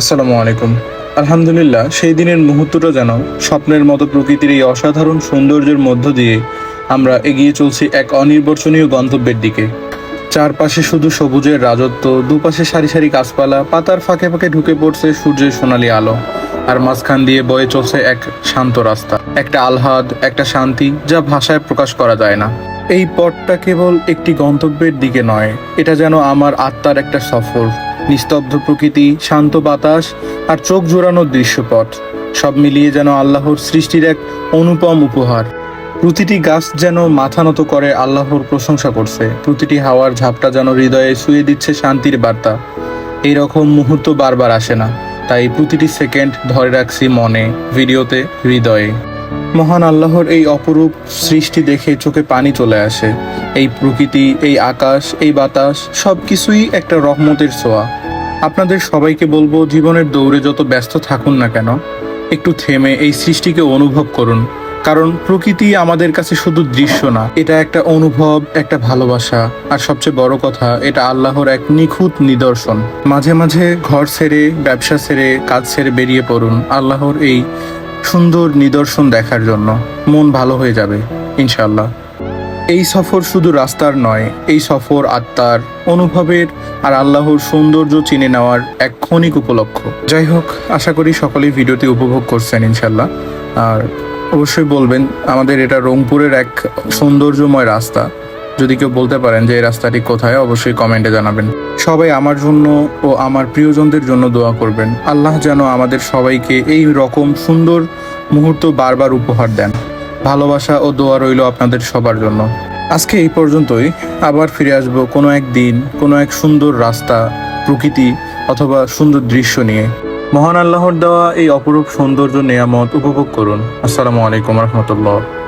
আসসালামু আলাইকুম। আলহামদুলিল্লাহ, সেই দিনের মুহূর্তটা যেন স্বপ্নের মতো প্রকৃতির এই অসাধারণ সৌন্দর্যের মধ্য দিয়ে আমরা এগিয়ে চলছি এক অনির্বচনীয় গন্তব্যের দিকে। চারপাশে শুধু সবুজের রাজত্ব, দুপাশে সারি সারি গাছপালা, পাতার ফাঁকে ফাঁকে ঢুকে পড়ছে সূর্যের সোনালী আলো, আর মাঝখান দিয়ে বয়ে চলছে এক শান্ত রাস্তা, একটা আহ্লাদ, একটা শান্তি যা ভাষায় প্রকাশ করা যায় না। এই পথটা কেবল একটি গন্তব্যের দিকে নয়, এটা যেন আমার আত্মার একটা সফর। নিস্তব্ধ প্রকৃতি, শান্ত বাতাস আর চোখ জোড়ানো দৃশ্যপট। সব মিলিয়ে যেন আল্লাহর সৃষ্টির এক অনুপম উপহার। প্রতিটি গাছ যেন মাথা নত করে আল্লাহর প্রশংসা করছে। প্রতিটি হাওয়ার ঝাপটা যেন হৃদয়ে শুয়ে দিচ্ছে শান্তির বার্তা। এই রকম মুহূর্ত বারবার আসে না। তাই প্রতিটি সেকেন্ড ধরে রাখছি মনে, ভিডিওতে হৃদয়ে। মহান আল্লাহর এই অপরূপ সৃষ্টি দেখে চোখে পানি চলে আসে। এই প্রকৃতি, এই আকাশ, এই বাতাস সব কিছুই একটা রহমতের ছোঁয়া। আপনাদের সবাইকে বলব, জীবনের দৌড়ে যত ব্যস্ত থাকুন না কেন, একটু থেমে এই সৃষ্টিকে অনুভব করুন। কারণ প্রকৃতি আমাদের কাছে শুধু দৃশ্য না, এটা একটা অনুভব, একটা ভালোবাসা। আর সবচেয়ে বড় কথা, এটা আল্লাহর এক নিখুঁত নিদর্শন। মাঝে মাঝে ঘর ছেড়ে, ব্যবসা ছেড়ে, কাজ ছেড়ে বেরিয়ে পড়ুন। আল্লাহর এই সুন্দর নিদর্শন দেখার জন্য মন ভালো হয়ে যাবে ইনশাল্লাহ এই সফর শুধু রাস্তার নয়, এই সফর আত্মার, অনুভবের আর আল্লাহর সৌন্দর্য চিনে নেওয়ার এক ক্ষণিক উপলক্ষ। যাই হোক, আশা করি সকলেই ভিডিওটি উপভোগ করছেন ইনশাল্লাহ আর অবশ্যই বলবেন, আমাদের এটা রংপুরের এক সৌন্দর্যময় রাস্তা। যদি কেউ বলতে পারেন যে এই রাস্তাটি কোথায়, অবশ্যই কমেন্টে জানাবেন। সবাই আমার জন্য ও আমার প্রিয়জনদের জন্য দোয়া করবেন। আল্লাহ যেন আমাদের সবাইকে এই রকম সুন্দর মুহূর্ত বারবার উপহার দেন। ভালোবাসা ও দোয়া রইল আপনাদের সবার জন্য। আজকে এই পর্যন্তই। আবার ফিরে আসব কোনো এক দিন, কোনো এক সুন্দর রাস্তা, প্রকৃতি অথবা সুন্দর দৃশ্য নিয়ে। মহান আল্লাহর দেওয়া এই অপরূপ সৌন্দর্য নেয়ামত উপভোগ করুন। আসসালামু আলাইকুম রহমতুল্লাহ।